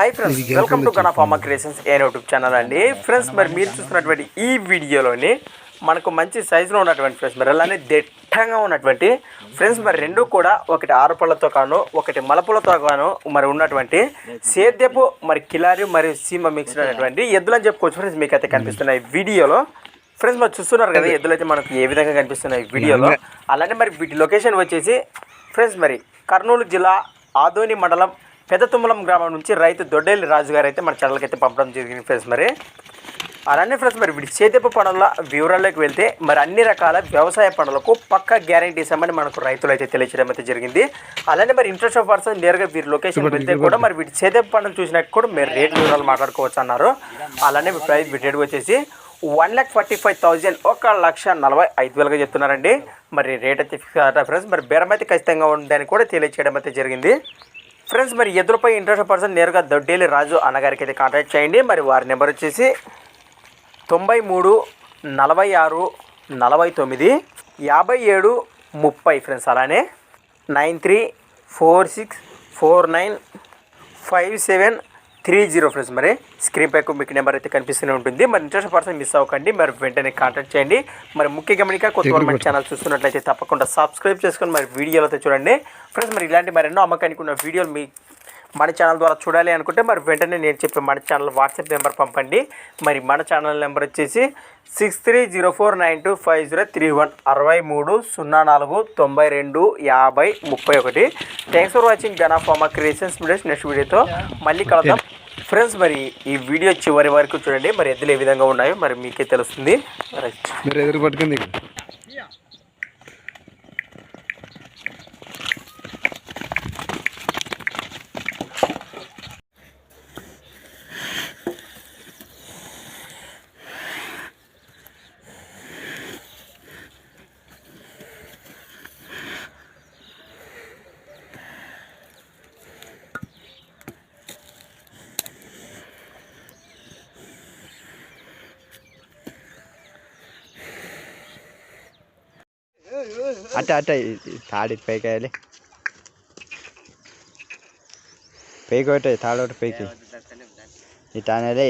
Hi friends welcome to Kana pharma creations a YouTube channel అండి. Friends మరి మీరు చూస్తున్నటువంటి ఈ వీడియోలోని మనకు మంచి సైజులో ఉన్నటువంటి ఫ్రెండ్స్ మరి అలానే దిట్టంగా ఉన్నటువంటి ఫ్రెండ్స్ మరి రెండు కూడా ఒకటి ఆరు పళ్ళతో కాను ఒకటి మలపులతో కాను మరి ఉన్నటువంటి సేద్యపు మరి కిలారి మరియు సీమ మిక్స్ అయినటువంటి ఎద్దులని చెప్పుకోవచ్చు ఫ్రెండ్స్ మీకు అయితే కనిపిస్తున్నాయి వీడియోలో. ఫ్రెండ్స్ మరి చూస్తున్నారు కదా ఎద్దులు అయితే మనకు ఏ విధంగా కనిపిస్తున్నాయి వీడియోలో. అలానే మరి వీటి లొకేషన్ వచ్చేసి ఫ్రెండ్స్ మరి కర్నూలు జిల్లా ఆదోని మండలం పెద్ద తుమ్మలం గ్రామం నుంచి రైతు దొడ్డేలి రాజు గారు అయితే మన ఛానల్కి అయితే పంపడం జరిగింది ఫ్రెండ్స్ మరి. అలానే ఫ్రెండ్స్ మరి వీటి సేద్యపు పనుల వివరాల్లోకి వెళ్తే మరి అన్ని రకాల వ్యవసాయ పనులకు పక్క గ్యారంటీ ఇస్తామని మనకు రైతులు అయితే తెలియజేయడం అయితే జరిగింది. అలానే మరి ఇంట్రెస్ట్ ఆఫ్ పర్సన్ నేరుగా వీరి లొకేషన్ వెళ్తే కూడా మరి వీటి సేద్యపు పనులు చూసినాక కూడా మీరు రేట్ వివరాలు మాట్లాడుకోవచ్చు అన్నారు. అలానే ప్రైస్ రేట్ వచ్చేసి one lakh forty five thousand ఒక లక్ష నలభై ఐదు వేలుగా చెప్తున్నారండి. మరి రేట్ అయితే ఫిక్స్ ఫ్రెండ్స్ మరి బేరం అయితే ఖచ్చితంగా ఉందని కూడా తెలియచేయడం అయితే జరిగింది. ఫ్రెండ్స్ మరి ఎదురుపై ఇంట్రెస్ట్ పర్సన్ నేరుగా దొడ్డేలి రాజు అన్నగారికి అయితే కాంటాక్ట్ చేయండి. మరి వారి నెంబర్ వచ్చేసి తొంభై మూడు నలభై ఆరు నలభై తొమ్మిది యాభై ఏడు ముప్పై ఫ్రెండ్స్. అలానే nine three four six four nine five seven three zero friends మరి స్క్రీన్ పై మీకు నెంబర్ అయితే కనిపిస్తూనే ఉంటుంది. మరి ఇంట్రెస్ట్ పర్సన్ మిస్ అవ్వకండి మరి వెంటనే కాంటాక్ట్ చేయండి. మరి ముఖ్య గమనిక కొత్త వాళ్ళు మన ఛానల్ చూస్తున్నట్లయితే తప్పకుండా సబ్స్క్రైబ్ చేసుకొని మరి వీడియోలు అయితే చూడండి. ఫ్రెండ్స్ మరి ఇలాంటి మరెన్నో అమ్మకానికి ఉన్న వీడియోలు మీ మన ఛానల్ ద్వారా చూడాలి అనుకుంటే మరి వెంటనే నేను చెప్పే మన ఛానల్ వాట్సాప్ నెంబర్ పంపండి. మరి మన ఛానల్ నెంబర్ వచ్చేసి six three zero four nine two five zero three one అరవై మూడు సున్నా నాలుగు తొంభై రెండు యాభై ముప్పై ఒకటి thanks for watching Gana pharma creations videos next వీడియోతో మళ్ళీ కలుద్దాం. ఫ్రెండ్స్ మరి ఈ వీడియో చివరి వరకు చూడండి. మరి ఎద్దులు ఏ విధంగా ఉన్నాయో మరి మీకే తెలుస్తుంది. రైట్. మీరు ఎదురు పట్టుకుంది. అట అట తాడికి పైకి వెళ్ళి పైకి ఒకటి తాడొకటి పైకి ఈ తానేలే